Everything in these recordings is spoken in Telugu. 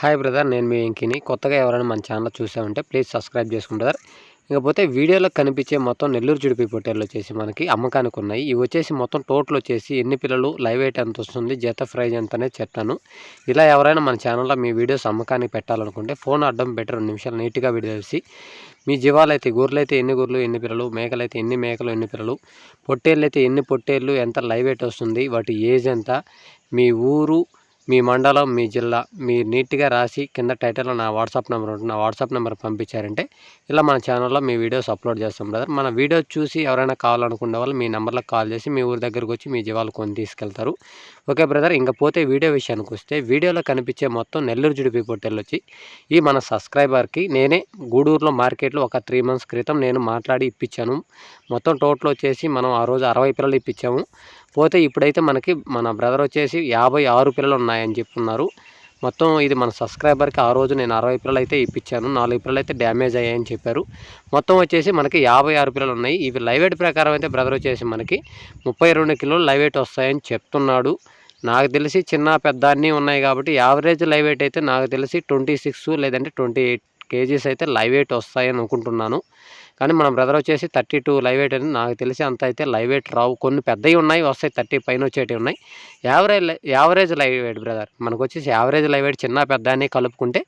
హాయ్ బ్రదర్ నేను మీ ఇంకిని కొత్తగా ఎవరైనా మన ఛానల్ చూసామంటే ప్లీజ్ సబ్స్క్రైబ్ చేసుకోండి బ్రదర్ ఇకపోతే వీడియోలో కనిపించే మొత్తం నెల్లూరు జుడిపి పొట్టేలు వచ్చేసి మనకి అమ్మకానికి ఉన్నాయి. ఇవి వచ్చేసి మొత్తం టోటల్ వచ్చేసి ఎన్ని పిల్లలు లైవ్ ఎయిట్ ఎంత వస్తుంది జత ప్రైజ్ ఎంత అనేది చెప్తాను. ఇలా ఎవరైనా మన ఛానల్లో మీ వీడియోస్ అమ్మకానికి పెట్టాలనుకుంటే ఫోన్ అడ్డం పెట్టి రెండు నిమిషాలు నీట్గా వీడియో మీ జీవాలు అయితే గొర్రెలు అయితే ఎన్ని గొర్రెలు ఎన్ని పిల్లలు మేకలు అయితే ఎన్ని మేకలు ఎన్ని పిల్లలు పొట్టేళ్ళు అయితే ఎన్ని పొట్టేళ్ళు ఎంత లైవ్ ఎయిట్ వస్తుంది వాటి ఏజ్ ఎంత మీ ఊరు మీ మండలం మీ జిల్లా మీరు నీట్గా రాసి కింద టైటిల్లో నా వాట్సాప్ నెంబర్ ఉంటుంది నా వాట్సాప్ నెంబర్ పంపించారంటే ఇలా మన ఛానల్లో మీ వీడియోస్ అప్లోడ్ చేస్తాం బ్రదర్. మన వీడియో చూసి ఎవరైనా కావాలనుకునే వాళ్ళు మీ నెంబర్లకు కాల్ చేసి మీ ఊరి దగ్గరకు వచ్చి మీ జీవాలు కొని తీసుకెళ్తారు. ఓకే బ్రదర్ ఇంకా పోతే వీడియో విషయానికి వస్తే వీడియోలో కనిపించే మొత్తం నెల్లూరు జుడిపి పొట్టెల్ వచ్చి ఈ మన సబ్స్క్రైబర్కి నేనే గూడూరులో మార్కెట్లో ఒక త్రీ మంత్స్ క్రితం నేను మాట్లాడి ఇప్పించాను. మొత్తం టోటల్ వచ్చేసి మనం ఆ రోజు అరవై పిల్లలు ఇప్పించాము. పోతే ఇప్పుడైతే మనకి మన బ్రదర్ వచ్చేసి యాభై ఆరు పిల్లలు ఉన్నాయని చెప్తున్నారు. మొత్తం ఇది మన సబ్స్క్రైబర్కి ఆ రోజు నేను అరవై పిల్లలు అయితే ఇప్పించాను. నాలుగు పిల్లలు అయితే డ్యామేజ్ అయ్యాయని చెప్పారు. మొత్తం వచ్చేసి మనకి యాభై ఆరు పిల్లలు ఉన్నాయి. ఇవి లైవ్ ఎయిట్ ప్రకారం అయితే బ్రదర్ వచ్చేసి మనకి ముప్పై రెండు కిలోలు లైవ్ వస్తాయని చెప్తున్నాడు. నాకు తెలిసి చిన్న పెద్ద అన్నీ ఉన్నాయి కాబట్టి యావరేజ్ లైవ్ ఎయిట్ అయితే నాకు తెలిసి ట్వంటీ సిక్స్ లేదంటే ట్వంటీ ఎయిట్ కేజీస్ అయితే లైవ్ వెయిట్ వస్తాయని అనుకుంటున్నాను. కానీ మన బ్రదర్ వచ్చేసి థర్టీ టూ లైవ్ వెయిట్ అని నాకు తెలిసి అంత అయితే లైవ్ వెయిట్ రావు. కొన్ని పెద్దవి ఉన్నాయి వస్తాయి థర్టీ పైన వచ్చేటివి ఉన్నాయి. Average average live weight brother. మనకు వచ్చేసి యావరేజ్ లైవ్ వెయిట్ చిన్న పెద్ద అని కలుపుకుంటే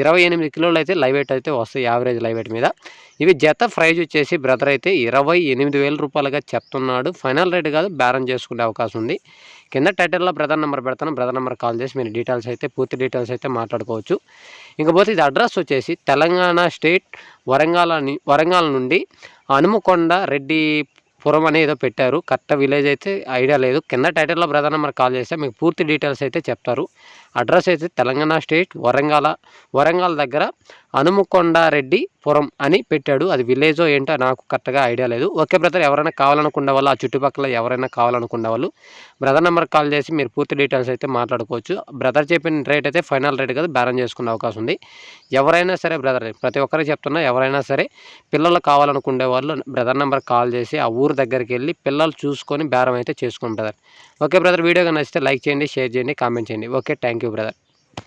ఇరవై ఎనిమిది కిలోలు అయితే లైవ్ వెయిట్ అయితే వస్తాయి యావరేజ్ లైవ్ వెయిట్ మీద. ఇవి జత ప్రైజ్ వచ్చేసి బ్రదర్ అయితే ఇరవై ఎనిమిది వేల రూపాయలుగా చెప్తున్నాడు. ఫైనల్ రేట్ కాదు బేరం చేసుకునే అవకాశం ఉంది. కింద టైటిల్లో బ్రదర్ నెంబర్ పెడతాను బ్రదర్ నెంబర్ కాల్ చేసి మీరు డీటెయిల్స్ అయితే పూర్తి డీటెయిల్స్ అయితే మాట్లాడుకోవచ్చు. ఇంకపోతే ఇది అడ్రస్ వచ్చేసి తెలంగాణ స్టేట్ వరంగల్ వరంగల్ నుండి హనుమకొండ రెడ్డి పురం అని ఏదో పెట్టారు. కరెక్ట్ విలేజ్ అయితే ఐడియా లేదు. కింద టైటిల్లో బ్రదర్ నెంబర్ కాల్ చేస్తే మీకు పూర్తి డీటెయిల్స్ అయితే చెప్తారు. అడ్రస్ అయితే తెలంగాణ స్టేట్ వరంగల్ వరంగల్ దగ్గర అనుమకొండారెడ్డి పురం అని పెట్టాడు. అది విలేజో ఏంటో నాకు కరెక్ట్గా ఐడియా లేదు. ఓకే బ్రదర్ ఎవరైనా కావాలనుకున్న వాళ్ళు ఆ చుట్టుపక్కల ఎవరైనా కావాలనుకున్న వాళ్ళు బ్రదర్ నెంబర్ కాల్ చేసి మీరు పూర్తి డీటెయిల్స్ అయితే మాట్లాడుకోవచ్చు. బ్రదర్ చెప్పిన రేట్ అయితే ఫైనల్ రేట్ కదా బేరం చేసుకునే అవకాశం ఉంది. ఎవరైనా సరే బ్రదర్ ప్రతి ఒక్కరికి చెప్తున్నా ఎవరైనా సరే పిల్లలు కావాలనుకునే వాళ్ళు బ్రదర్ నెంబర్ కాల్ చేసి ఆ ఊరు దగ్గరికి వెళ్ళి పిల్లలు చూసుకొని బేరం అయితే చేసుకుంటారు. ఓకే బ్రదర్ వీడియోగా నచ్చితే లైక్ చేయండి షేర్ చేయండి కామెంట్ చేయండి. Okay thank you brother.